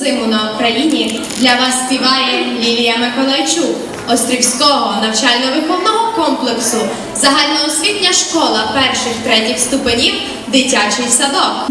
зиму на Україні для вас співає Лілія Миколайчук Острівського навчально-виховного комплексу Загальноосвітня школа перших третіх ступенів Дитячий садок.